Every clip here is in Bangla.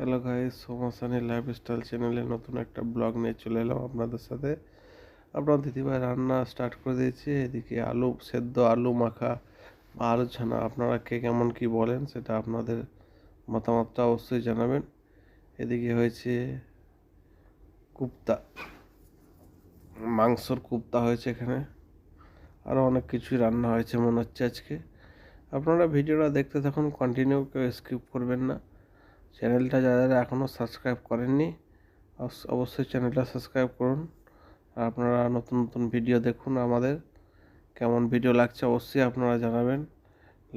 হ্যালো গাইস সোমাসানি লাইফস্টাইল চ্যানেলে নতুন একটা ব্লগ নিয়ে চলে এলাম আপনাদের সাথে। আপনার দিদিভাই রান্না স্টার্ট করে দিয়েছি, এদিকে আলু, সেদ্ধ আলু মাখা বা আলু ছানা আপনারা কে কেমন কি বলেন সেটা আপনাদের মতামতটা অবশ্যই জানাবেন। এদিকে হয়েছে কুপ্তা, মাংসর কুপ্তা হয়েছে এখানে আরও অনেক কিছুই রান্না হয়েছে মনে হচ্ছে আজকে। আপনারা ভিডিওটা দেখতে থাকুন কন্টিনিউ কেউ স্কিপ করবেন না। চ্যানেলটা যারা এখনও সাবস্ক্রাইব করেননি অবশ্যই চ্যানেলটা সাবস্ক্রাইব করুন। আর আপনারা নতুন নতুন ভিডিও দেখুন আমাদের। কেমন ভিডিও লাগছে অবশ্যই আপনারা জানাবেন।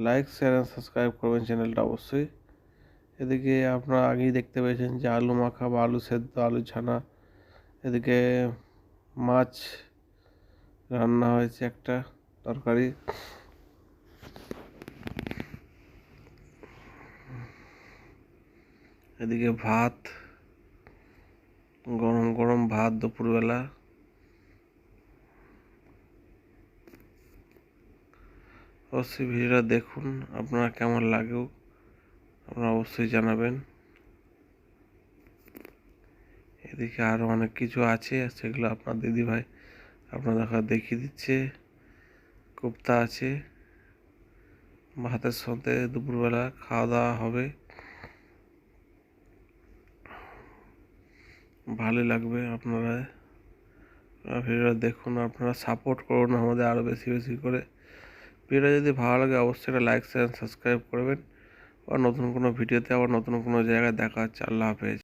লাইক শেয়ার অ্যান্ড সাবস্ক্রাইব করবেন চ্যানেলটা অবশ্যই। এদিকে আপনারা আগেই দেখতে পেয়েছেন যে আলু মাখা বা আলু সেদ্ধ, আলু ছানা। এদিকে মাছ রান্না হয়েছে একটা তরকারি। এদিকে ভাত, গরম গরম ভাত দুপুরবেলা। অবশ্যই ভিডিওটা দেখুন, আপনারা কেমন লাগেও আপনারা অবশ্যই জানাবেন। এদিকে আরও অনেক কিছু আছে, সেগুলো আপনার দিদিভাই আপনাদের দেখিয়ে দিচ্ছে। কোপ্তা আছে, ভাতের সাথে দুপুরবেলা খাওয়া দাওয়া হবে। ভালো লাগবে আপনারা। ভিডিওটা দেখুন, আপনারা সাপোর্ট করুন আমাদের আরও বেশি বেশি করে। ভিডিওটা যদি ভালো লাগে, অবশ্যই একটা লাইক শেয়ার সাবস্ক্রাইব করবেন। আর নতুন কোনো ভিডিওতে, আবার নতুন কোনো জায়গায় দেখা হচ্ছে। আল্লাহ হাফেজ।